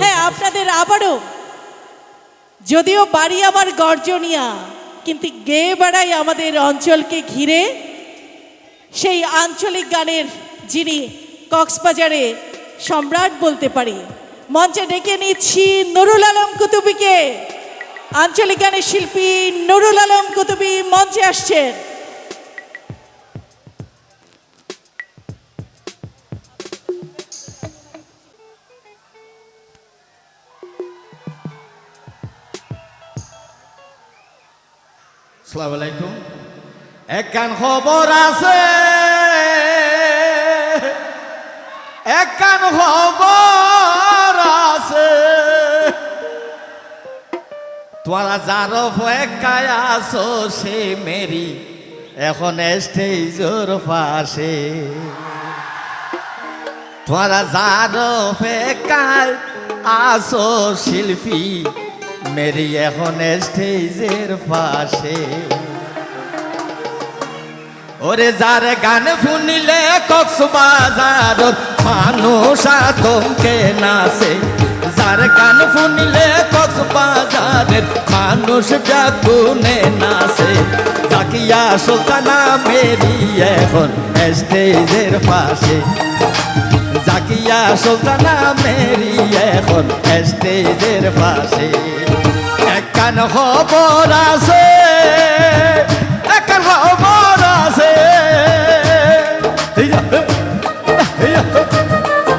হ্যাঁ আপনাদের আবারও। যদিও বাড়ি আমার গর্জনিয়া কিন্তু গেয়ে বেড়াই আমাদের অঞ্চলকে ঘিরে সেই আঞ্চলিক গানের যিনি কক্সবাজারে সম্রাট বলতে পারি মঞ্চে ডেকে নিচ্ছি নুরুল আলম কুতুবিকে। আঞ্চলিক গানের শিল্পী নুরুল আলম কুতুবি মঞ্চে আসছেন। সালাম একখান খবর আছে। একখান খবর আছে। তোরা যার একায় আছো সে মেরি, এখন স্টেজর পাশে। তোরা যার একায় আসো শিল্পী মেরি এখন স্টেজের পাশে। ওরে যার গান শুনিলে কক্সবাজার মানুষ আতঙ্কে নাচে। যার গান শুনিলে কক্সবাজারের মানুষ ব্যাকুনে নাচে। জাকিয়া সুলতানা মেরি এখন স্টেজের পাশে। জাকিয়া সুলতানা মেরি এখন স্টেজের পাশে একান খবর আছে একান খবর আছে।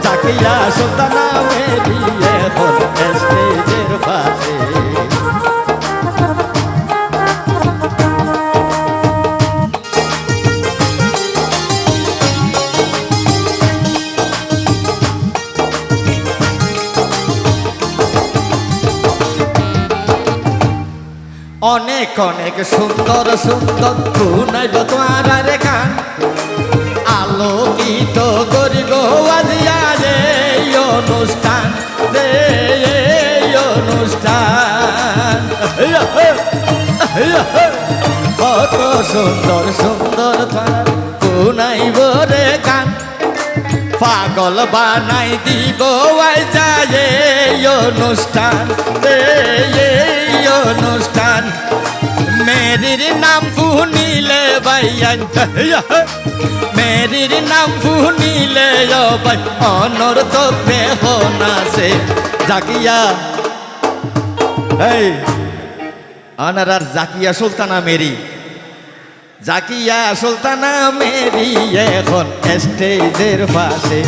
জাকিয়া সুলতানা মেরি এখন স্টেজের অনেক অনেক সুন্দর সুন্দর শুনাইব তোমার রে গান আলোকিত করিব অনুষ্ঠান অনুষ্ঠান। কত সুন্দর সুন্দর তোমার শুনাইব রে পাগল বানাই দিব এই অনুষ্ঠান এই অনুষ্ঠান। মেরির নাম ফুনিলে বাইয়ান মেরির নাম ফুনিলে ও ভাই অনর তো বেহনাসে জাকিয়া। এই আনার জাকিয়া সুলতানা মেরি। জাকিয়া সুলতানা মেরি এখন স্টেজের পাশে।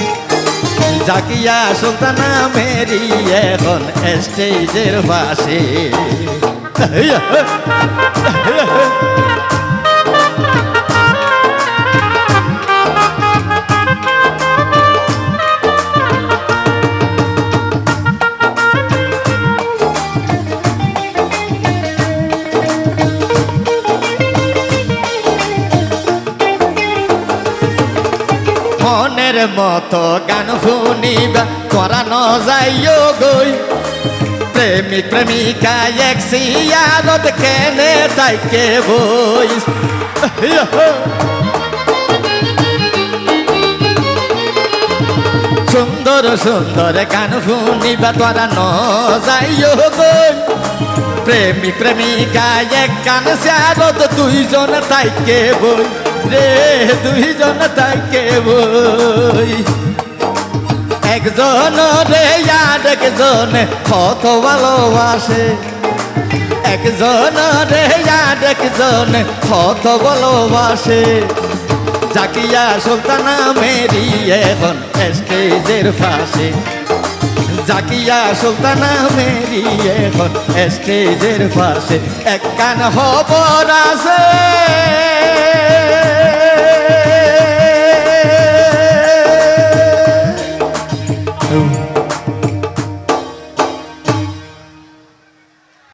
জাকিয়া সুলতানা মেরি এখন স্টেজের পাশে। মনের মতো গান শুনিবা, করা ন যাইও গই প্রেমিক, প্রেমিকা, এক সিয়ারত কেনে তাইকে বই। সুন্দর সুন্দর গান শুনিবা তোরা ন যাইও গই প্রেমিক, প্রেমিকা, এক গান সিয়ারত, দুইজন তাইকে বই। রে দুইজন তাইকে বই। একজন রে আর একজন কত ভালোবাসে। একজন রে আর একজন কত ভালোবাসে। জাকিয়া সুলতানা মেরি এখন স্টেজের পাশে। জাকিয়া সুলতানা মেরি এখন স্টেজের পাশে। এক কান খবর আছে।